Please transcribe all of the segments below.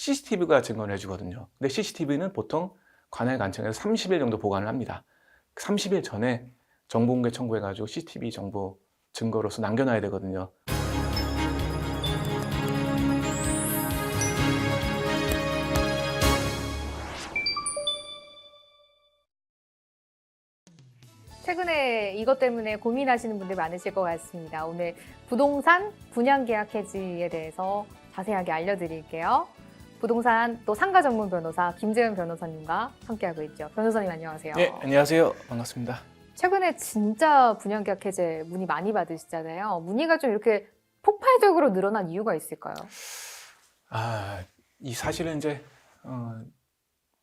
CCTV가 증거를 해주거든요. 근데 CCTV는 보통 관할 관청에서 30일 정도 보관을 합니다. 30일 전에 정보공개 청구해가지고 CCTV 정보 증거로서 남겨놔야 되거든요. 최근에 이것 때문에 고민하시는 분들 많으실 것 같습니다. 오늘 부동산 분양 계약 해지에 대해서 자세하게 알려드릴게요. 부동산 또 상가 전문 변호사 김재현 변호사님과 함께하고 있죠. 변호사님 안녕하세요. 네, 안녕하세요. 반갑습니다. 최근에 진짜 분양 계약 해제 문의 많이 받으시잖아요. 문의가 좀 이렇게 폭발적으로 늘어난 이유가 있을까요? 아, 이 사실은 이제 어,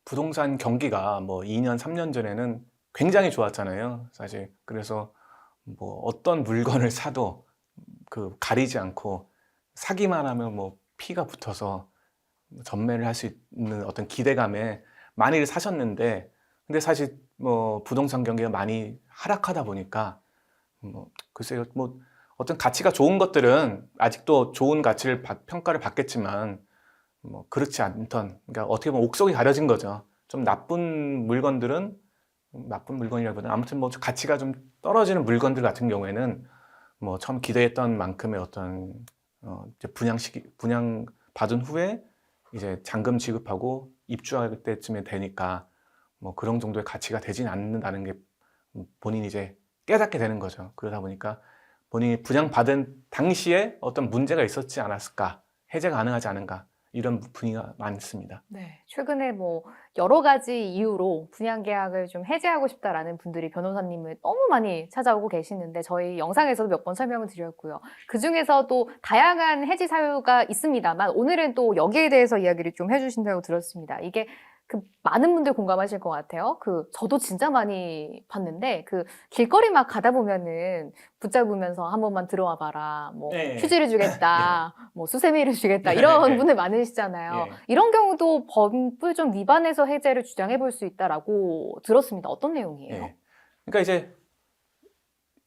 부동산 경기가 뭐 2년, 3년 전에는 굉장히 좋았잖아요. 사실 그래서 뭐 어떤 물건을 사도 그 가리지 않고 사기만 하면 뭐 피가 붙어서 전매를 할 수 있는 어떤 기대감에 많이를 사셨는데 근데 사실 뭐 부동산 경기가 많이 하락하다 보니까 뭐 글쎄요 뭐 어떤 가치가 좋은 것들은 아직도 좋은 가치를 받- 평가를 받겠지만 뭐 그렇지 않던 그러니까 어떻게 보면 옥석이 가려진 거죠. 좀 나쁜 물건들은 나쁜 물건이라기보다는 아무튼 뭐 가치가 좀 떨어지는 물건들 같은 경우에는 뭐 처음 기대했던 만큼의 어떤 어 이제 분양 시기 분양 받은 후에 이제 잔금 지급하고 입주할 때쯤에 되니까 뭐 그런 정도의 가치가 되진 않는다는 게 본인이 이제 깨닫게 되는 거죠. 그러다 보니까 본인이 분양 받은 당시에 어떤 문제가 있었지 않았을까 해제 가능하지 않은가 이런 분위기가 많습니다. 네. 최근에 뭐 여러 가지 이유로 분양 계약을 좀 해제하고 싶다라는 분들이 변호사님을 너무 많이 찾아오고 계시는데 저희 영상에서도 몇 번 설명을 드렸고요. 그 중에서도 다양한 해지 사유가 있습니다만 오늘은 또 여기에 대해서 이야기를 좀 해주신다고 들었습니다. 이게 그 많은 분들 공감하실 것 같아요. 그 저도 진짜 많이 봤는데 그 길거리 막 가다 보면은 붙잡으면서 한 번만 들어와 봐라. 뭐 네. 휴지를 주겠다. 뭐 수세미를 주겠다. 네, 이런 네. 분들 많으시잖아요. 예. 이런 경우도 법을 좀 위반해서 해제를 주장해 볼 수 있다라고 들었습니다. 어떤 내용이에요? 예. 그러니까 이제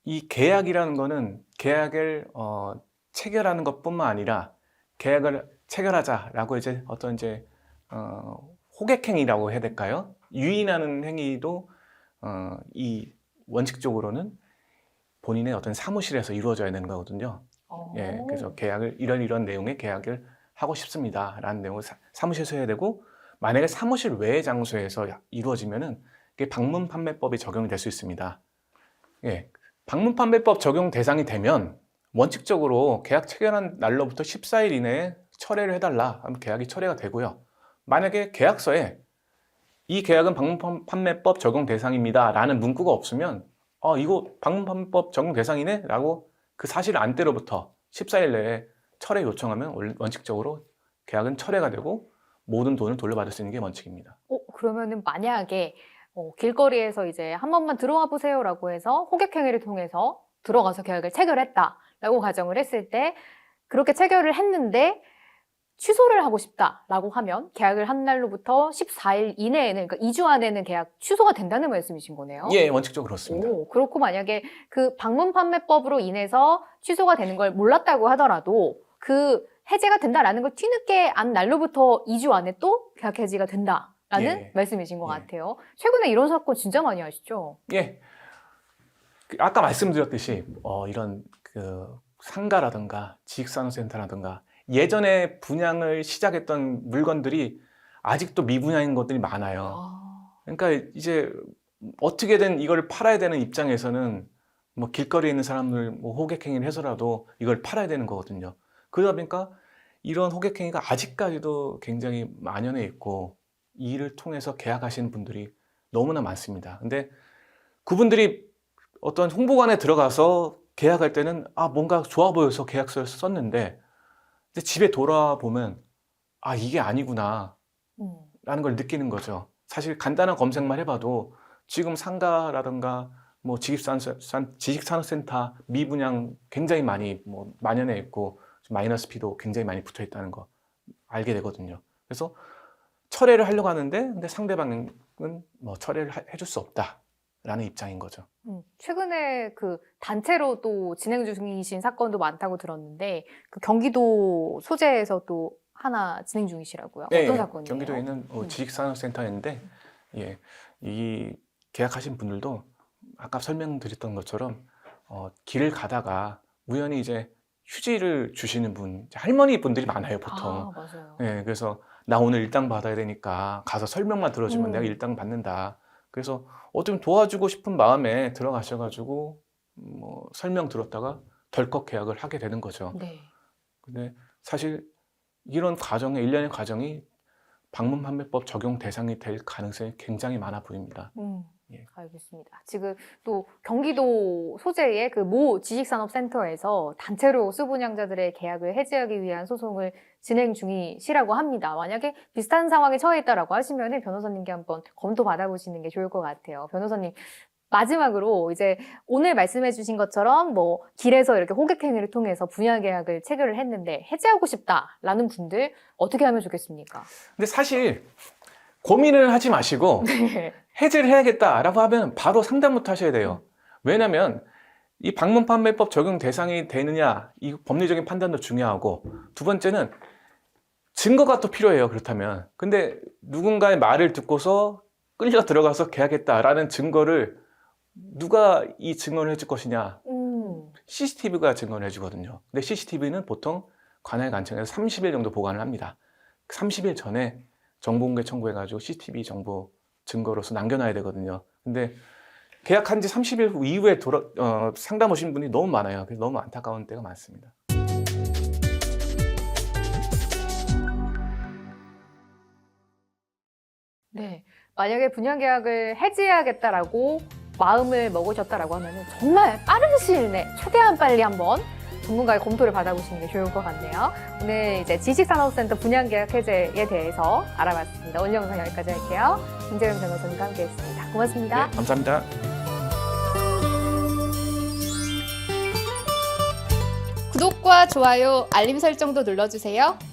이 계약이라는 거는 계약을 어, 체결하는 것뿐만 아니라 계약을 체결하자라고 이제 어떤 이제 어, 호객행위라고 해야 될까요? 유인하는 행위도 어, 이 원칙적으로는 본인의 어떤 사무실에서 이루어져야 되는 거거든요. 어. 예, 그래서 계약을 이런 이런 내용의 계약을 하고 싶습니다라는 내용을 사, 사무실에서 해야 되고 만약에 사무실 외의 장소에서 이루어지면은 그게 방문 판매법이 적용이 될 수 있습니다. 예, 방문 판매법 적용 대상이 되면 원칙적으로 계약 체결한 날로부터 14일 이내에 철회를 해달라 하면 계약이 철회가 되고요. 만약에 계약서에 이 계약은 방문 판- 판매법 적용 대상입니다 라는 문구가 없으면 어 이거 방문 판매법 적용 대상이네 라고 그 사실 안 때로부터 14일 내에 철회 요청하면 원- 원칙적으로 계약은 철회가 되고 모든 돈을 돌려받을 수 있는 게 원칙입니다. 어, 그러면은 만약에 어, 길거리에서 이제 한 번만 들어와 보세요라고 해서 호객행위를 통해서 들어가서 계약을 체결했다라고 가정을 했을 때 그렇게 체결을 했는데 취소를 하고 싶다라고 하면 계약을 한 날로부터 14일 이내에는 그러니까 2주 안에는 계약 취소가 된다는 말씀이신 거네요. 예, 원칙적으로 그렇습니다. 오, 그렇고 만약에 그 방문 판매법으로 인해서 취소가 되는 걸 몰랐다고 하더라도 그 해제가 된다라는 걸 뒤늦게 안 날로부터 2주 안에 또 계약 해지가 된다라는 예. 말씀이신 것 예. 같아요. 최근에 이런 사건 진짜 많이 하시죠? 예. 그 아까 말씀드렸듯이 어, 이런 그 상가라든가 지식산업센터라든가 예전에 분양을 시작했던 물건들이 아직도 미분양인 것들이 많아요. 아, 그러니까 이제 어떻게든 이걸 팔아야 되는 입장에서는 뭐 길거리에 있는 사람들 뭐 호객행위를 해서라도 이걸 팔아야 되는 거거든요. 그러다 보니까 이런 호객행위가 아직까지도 굉장히 만연해 있고 이 일을 통해서 계약하시는 분들이 너무나 많습니다. 근데 그분들이 어떤 홍보관에 들어가서 계약할 때는 아 뭔가 좋아 보여서 계약서를 썼는데 근데 집에 돌아보면 아 이게 아니구나 음. 라는 걸 느끼는 거죠. 사실 간단한 검색만 해봐도 지금 상가라든가 뭐 지식산업, 지식산업센터 미분양 굉장히 많이 뭐 만연해 있고 마이너스 피도 굉장히 많이 붙어 있다는 거 알게 되거든요. 그래서 철회를 하려고 하는데 근데 상대방은 뭐 철회를 하- 해줄 수 없다 라는 입장인 거죠. 음, 최근에 그 단체로 또 진행 중이신 사건도 많다고 들었는데 그 경기도 소재에서 또 하나 진행 중이시라고요. 네, 어떤 사건이에요? 경기도에 있는 어, 음. 지식산업센터인데 예, 이 계약하신 분들도 아까 설명드렸던 것처럼 어, 길을 가다가 우연히 이제 휴지를 주시는 분 할머니 분들이 많아요 보통. 아, 맞아요. 예, 그래서 나 오늘 일당 받아야 되니까 가서 설명만 들어주면 음. 내가 일당 받는다. 그래서 어좀 도와주고 싶은 마음에 들어가셔가지고 뭐 설명 들었다가 덜컥 계약을 하게 되는 거죠. 네. 근데 사실 이런 과정의 일련의 과정이 방문 판매법 적용 대상이 될 가능성이 굉장히 많아 보입니다. 음, 예. 알겠습니다. 지금 또 경기도 소재의 그 모 지식산업센터에서 단체로 수분양자들의 계약을 해지하기 위한 소송을 진행 중이시라고 합니다. 만약에 비슷한 상황에 처해 있다라고 하시면 변호사님께 한번 검토 받아보시는 게 좋을 것 같아요. 변호사님. 마지막으로 이제 오늘 말씀해 주신 것처럼 뭐 길에서 이렇게 호객 행위를 통해서 분양 계약을 체결을 했는데 해지하고 싶다라는 분들 어떻게 하면 좋겠습니까? 근데 사실 고민을 하지 마시고 네. 해지를 해야겠다라고 하면 바로 상담부터 하셔야 돼요. 왜냐하면 이 방문 판매법 적용 대상이 되느냐 이 법리적인 판단도 중요하고 두 번째는 증거가 또 필요해요. 그렇다면 근데 누군가의 말을 듣고서 끌려 들어가서 계약했다라는 증거를 누가 이 증언을 해줄 것이냐 음, CCTV가 증언을 해주거든요. 근데 CCTV는 보통 관할 관청에서 30일 정도 보관을 합니다. 30일 전에 정보공개 청구해가지고 CCTV 정보 증거로서 남겨놔야 되거든요. 근데 계약한 지 30일 후 이후에 돌아, 어, 상담 오신 분이 너무 많아요. 그래서 너무 안타까운 때가 많습니다. 네. 만약에 분양 계약을 해지해야겠다라고 마음을 먹으셨다라고 하면 정말 빠른 시일 내 최대한 빨리 한번 전문가의 검토를 받아보시는 게 좋을 것 같네요. 오늘 이제 지식산업센터 분양 계약 해제에 대해서 알아봤습니다. 오늘 영상 여기까지 할게요. 김재현 변호사님과 함께했습니다. 고맙습니다. 네, 감사합니다. 구독과 좋아요, 알림 설정도 눌러주세요.